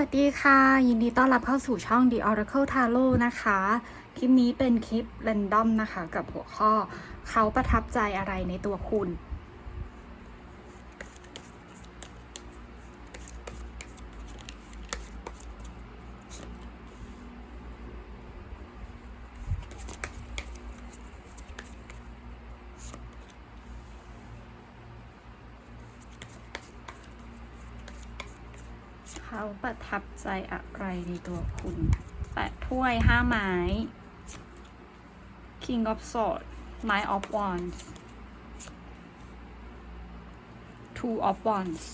สวัสดีค่ะ ยินดีต้อนรับเข้าสู่ช่อง The Oracle Tarot นะคะ คลิปนี้เป็นคลิปเรนดอมนะคะ กับหัวข้อเขาประทับใจอะไรในตัวคุณ เขาประทับใจอะไรในตัวคุณแปดถ้วยห้าไม้ King of Swords ไม้ of Wands Two of Wands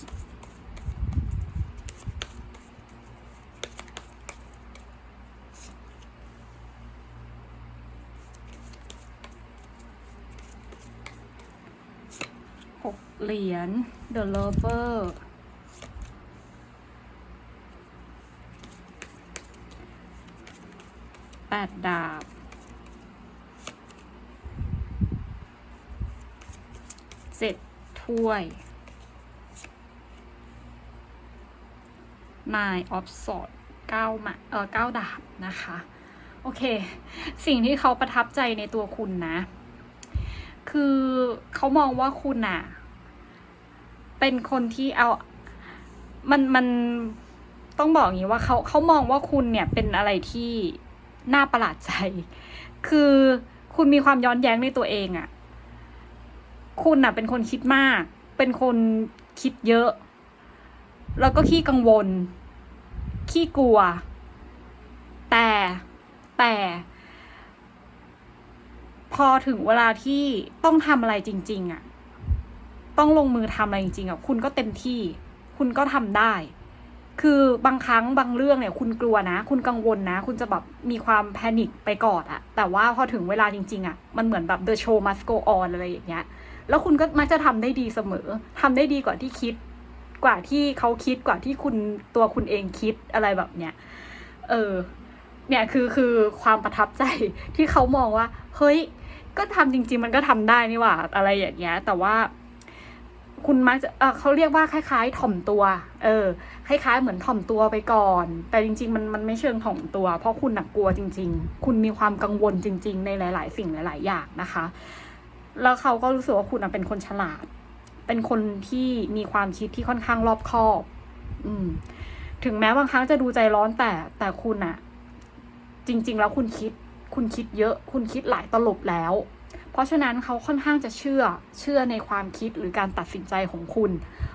หกเหรียญ The Lover แป ดดาบ เจ็ดถ้วย nine of swords เก้ามาเออเก้าดาบนะคะ โอเค สิ่งที่เขาประทับใจในตัวคุณนะ คือเขามองว่าคุณอะเป็นคนที่เอา มันมันต้องบอกอย่างนี้ว่าเขาเขามองว่าคุณเนี่ยเป็นอะไรที่ น่าประหลาดใจ คือคุณมีความย้อนแย้งในตัวเองอะคุณอะเป็นคนคิดมาก เป็นคนคิดเยอะ แล้วก็ขี้กังวล ขี้กลัว แต่แต่พอถึงเวลาที่ต้องทำอะไรจริง ๆอะต้องลงมือทำอะไรจริงๆอะคุณก็เต็มที่ คุณก็ทำได้ คือบางครั้งบางเรื่องเนี่ย คุณกลัวนะ คุณกังวลนะ คุณจะแบบมีความแพนิคไปก่อนอะแต่ว่าพอถึงเวลาจริง ๆอะมันเหมือนแบบ the show must go on อะไรอย่างเงี้ย แล้วคุณก็มักจะทำได้ดีเสมอทำได้ดีกว่าที่คิด กว่าที่เขาคิดกว่าที่คุณตัวคุณเองคิดอะไรแบบเนี้ย เออ เนี่ยคือคือความประทับใจที่เขามองว่า เฮ้ย ก็ทำจริง ๆ มันก็ทำได้นี่หว่าอะไรอย่างเงี้ย แต่ว่า คุณมักจะเออเขาเรียกว่าคล้ายๆ ถ่อมตัว เออ คล้ายๆ เหมือนถ่อมตัวไปก่อน แต่จริง ๆ มันมันไม่เชิงถ่อมตัว เพราะคุณหนักกลัวจริง ๆ คุณมีความกังวลจริง ๆ ในหลาย ๆ สิ่งหลาย ๆ อย่างนะคะ แล้วเขาก็รู้สึกว่าคุณเป็นคนฉลาด เป็นคนที่มีความคิดที่ค่อนข้างรอบคอบ อืม ถึงแม้บางครั้งจะดูใจร้อนแต่แต่คุณอะจริง ๆ แล้วคุณคิด คุณคิดเยอะ คุณคิดหลายตลบแล้ว เพราะฉะนั้นเขาค่อนข้างจะเชื่อเชื่อในความคิดหรือการตัดสินใจของคุณ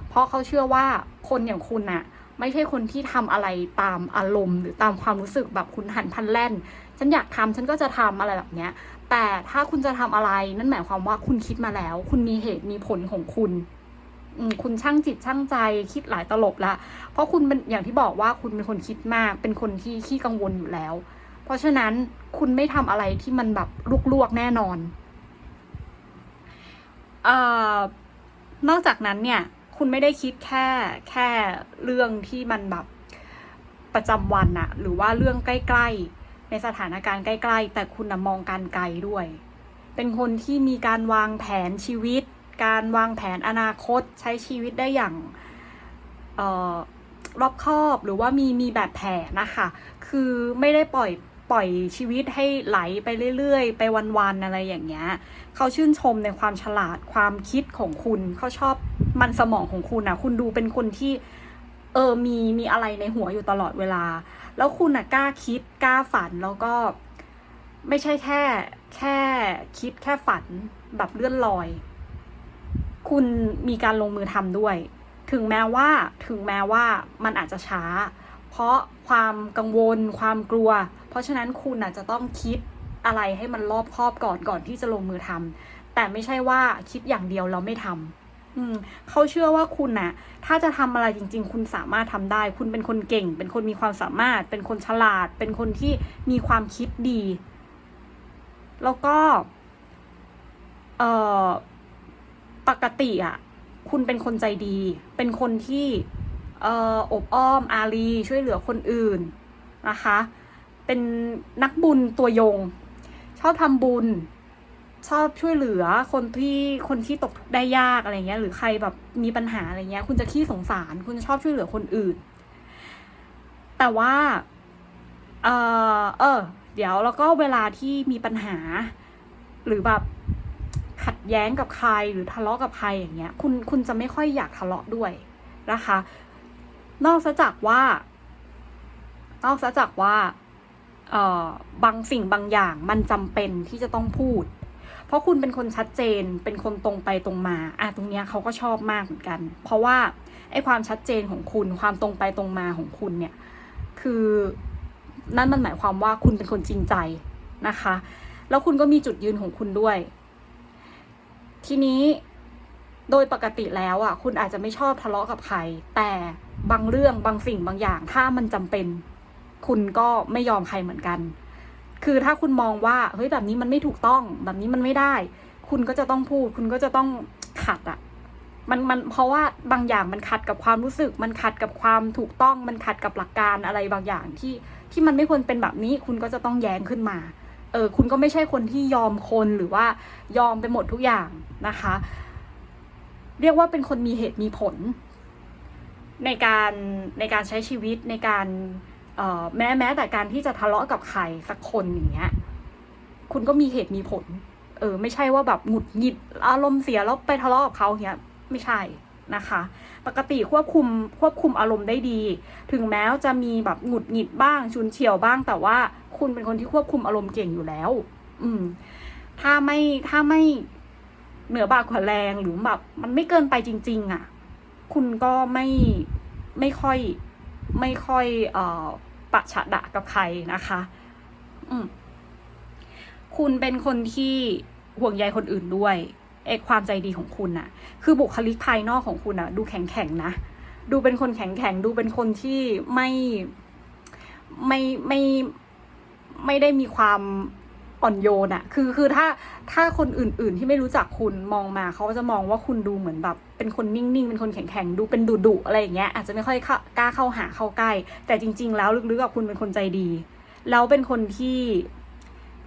เพราะเขาเชื่อว่าคนอย่างคุณน่ะไม่ใช่คนที่ทำอะไรตามอารมณ์ หรือตามความรู้สึกแบบคุณหันพันแล่น ฉันอยากทำฉันก็จะทำอะไรแบบเนี้ย แต่ถ้าคุณจะทำอะไรนั่นหมายความว่าคุณคิดมาแล้ว คุณมีเหตุมีผลของคุณคุณช่างจิตช่างใจคิดหลายตลบละ เพราะคุณเป็นอย่างที่บอกว่าคุณเป็นคนคิดมาก เป็นคนที่ขี้กังวลอยู่แล้ว เพราะฉะนั้นคุณไม่ทำอะไรที่มันแบบลวกๆแน่นอน เอ่อนอกจากนั้นเนี่ย คุณไม่ได้คิดแค่แค่เรื่องที่มันแบบประจำวันอะหรือว่าเรื่องใกล้ ๆ ในสถานการณ์ใกล้ ๆ แต่คุณนะมองการไกลด้วย เป็นคนที่มีการวางแผนชีวิต การวางแผนอนาคตใช้ชีวิตได้อย่างออรอบคอบหรือว่ามีมีแบบแผนนะคะ คือไม่ได้ปล่อย ปล่อยชีวิตให้ไหลไปเรื่อยๆ ไปวันๆอะไรอย่างเงี้ยเขาชื่นชมในความฉลาดความคิดของคุณเขาชอบมันสมองของคุณนะคุณดูเป็นคนที่เออมีมีอะไรในหัวอยู่ตลอดเวลา แล้วคุณน่ะกล้าคิดกล้าฝันแล้วก็ไม่ใช่แค่แค่คิดแค่ฝันแบบเลื่อนลอย คุณมีการลงมือทำด้วย ถึงแม้ว่าถึงแม้ว่ามันอาจจะช้า เพราะความกังวลความกลัว เพราะฉะนั้นคุณอาจจะต้องคิดอะไรให้มันรอบคอบก่อนก่อนที่จะลงมือทำแต่ไม่ใช่ว่าคิดอย่างเดียวแล้วไม่ทำอืมเขาเชื่อว่าคุณน่ะ ถ้าจะทำอะไรจริง ๆ คุณสามารถทำได้ คุณเป็นคนเก่ง เป็นคนมีความสามารถ เป็นคนฉลาด เป็นคนที่มีความคิดดี แล้วก็ เอ่อ ปกติอะ คุณเป็นคนใจดี เป็นคนที่ อบอ้อมอารีช่วยเหลือคนอื่นนะคะ เป็นนักบุญตัวยง ชอบทำบุญ ชอบช่วยเหลือคนที่คนที่ตกทุกข์ได้ยากอะไรเงี้ย หรือใครแบบมีปัญหาอะไรเงี้ย คุณจะขี้สงสาร คุณจะชอบช่วยเหลือคนอื่นแแต่ว่า เออเออ เดี๋ยวแล้วก็เวลาที่มีปัญหา หรือแบบขัดแย้งกับใครหรือทะเลาะกับใครอย่างเงี้ย คุณคุณจะไม่ค่อยอยากทะเลาะด้วยนะคะ นอกจากว่า นอกจากว่าเออบางสิ่งบางอย่างมันจำเป็นที่จะต้องพูด เพราะคุณเป็นคนชัดเจน เป็นคนตรงไปตรงมาอะตรงเนี้ยเขาก็ชอบมากเหมือนกัน เพราะว่าไอ้ความชัดเจนของคุณ ความตรงไปตรงมาของคุณเนี่ย คือนั่นมันหมายความว่าคุณเป็นคนจริงใจนะคะ แล้วคุณก็มีจุดยืนของคุณด้วย ทีนี้โดยปกติแล้วอะ คุณอาจจะไม่ชอบทะเลาะกับใคร แต่ บางเรื่องบางสิ่งบางอย่าง ถ้ามันจำเป็น คุณก็ไม่ยอมใครเหมือนกัน คือถ้าคุณมองว่าเฮ้ยแบบนี้มันไม่ถูกต้อง แบบนี้มันไม่ได้ คุณก็จะต้องพูด คุณก็จะต้องขัดอะมันมันเพราะว่าบางอย่างมันขัดกับความรู้สึก มันขัดกับความถูกต้อง มันขัดกับหลักการอะไรบางอย่างที่ที่มันไม่ควรเป็นแบบนี้ คุณก็จะต้องแย้งขึ้นมา เออ คุณก็ไม่ใช่คนที่ยอมคนหรือว่ายอมไปหมดทุกอย่างนะคะ เรียกว่าเป็นคนมีเหตุมีผล ในการในการใช้ชีวิตในการแม้แม้แต่การที่จะทะเลาะกับใครสักคนอย่างเงี้ยคุณก็มีเหตุมีผล เออ ไม่ใช่ว่าแบบหงุดหงิดอารมณ์เสียแล้วไปทะเลาะกับเขาเงี้ยไม่ใช่นะคะ ปกติควบคุมควบคุมอารมณ์ได้ดี ถึงแม้จะมีแบบหงุดหงิดบ้างชุนเฉียวบ้าง แต่ว่าคุณเป็นคนที่ควบคุมอารมณ์เก่งอยู่แล้ว อืม ถ้าไม่ถ้าไม่เหนือบากกว่าแรงหรือแบบมันไม่เกินไปจริง ๆอะ คุณก็ไม่ไม่ค่อยไม่ค่อยเอ่อปะฉะดะกับใครนะคะอืมคุณเป็นคนที่ห่วงใยคนอื่นด้วยเอกความใจดีของคุณน่ะ คือบุคลิกภายนอกของคุณน่ะ ดูแข็งแข็งนะ ดูเป็นคนแข็งแข็งดูเป็นคนที่ไม่ไม่ไม่ไม่ได้มีความ อ่อนโยนอะคือคือถ้าถ้าคนอื่น ๆ ที่ไม่รู้จักคุณมองมาเขาก็จะมองว่าคุณดูเหมือนแบบ เป็นคนนิ่ง ๆ เป็นคนแข็ง ๆ ดูเป็นดุๆอะไรอย่างเงี้ยอาจจะไม่ค่อยเข้ากล้าเข้าหาเข้าใกล้ แต่จริง ๆ แล้วลึกๆกับคุณเป็นคนใจดี แล้วเป็นคนที่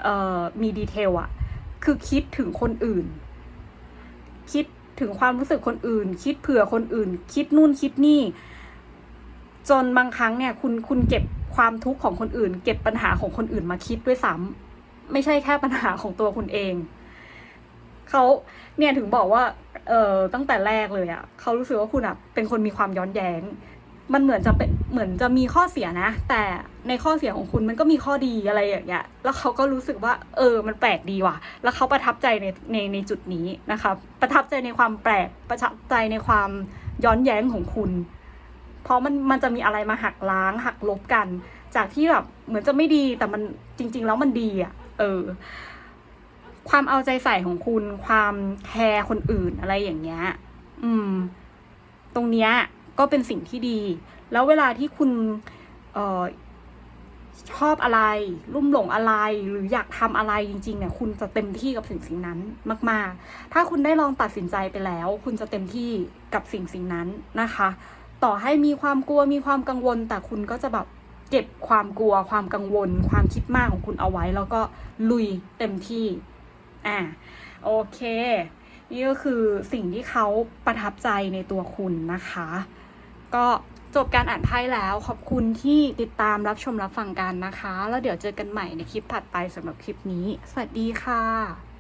เอ่อมีดีเทลอะคือคิดถึงคนอื่น คิดถึงความรู้สึกคนอื่น คิดเผื่อคนอื่น คิดนู่นคิดนี่ จนบางครั้งเนี่ย คุณคุณเก็บความทุกข์ของคนอื่น เก็บปัญหาของคนอื่นมาคิดด้วยซ้ำ ไม่ใช่แค่ปัญหาของตัวคุณเองเขาเนี่ยถึงบอกว่า เออตั้งแต่แรกเลยอะ่ะเขารู้สึกว่าคุณอะ่ะเป็นคนมีความย้อนแย้ง มันเหมือนจะเป็นเหมือนจะมีข้อเสียนะ แต่ในข้อเสียของคุณมันก็มีข้อดีอะไรอย่างเงี้ยแล้วเขาก็รู้สึกว่า เออ มันแปลกดีว่ะ แล้วเขาประทับใจในในในจุดนี้นะคะประทับใจในความแปลกประทับใจในความย้อนแย้งของคุณ เพราะมันมันจะมีอะไรมาหักล้างหักลบกัน จากที่แบบเหมือนจะไม่ดีแต่มันจริง ๆ แล้วมันดีอะ เออ ความเอาใจใส่ของคุณ ความแคร์คนอื่นอะไรอย่างเงี้ย อืม ตรงเนี้ยก็เป็นสิ่งที่ดี แล้วเวลาที่คุณ เออชอบอะไรรุ่มหลงอะไร หรืออยากทำอะไรจริงๆเนี่ย คุณจะเต็มที่กับสิ่งสิ่งนั้นมาก ๆ ถ้าคุณได้ลองตัดสินใจไปแล้ว คุณจะเต็มที่กับสิ่งสิ่งนั้นนะคะ ต่อให้มีความกลัวมีความกังวล แต่คุณก็จะแบบ เก็บความกลัวความกังวล ความคิดมากของคุณเอาไว้ แล้วก็ลุยเต็มที่ อ่าโอเค นี่ก็คือสิ่งที่เขาประทับใจในตัวคุณนะคะ ก็จบการอ่านไพ่แล้วขอบคุณที่ติดตามรับชมรับฟังกันนะคะ แล้วเดี๋ยวเจอกันใหม่ในคลิปถัดไปสำหรับคลิปนี้ สวัสดีค่ะ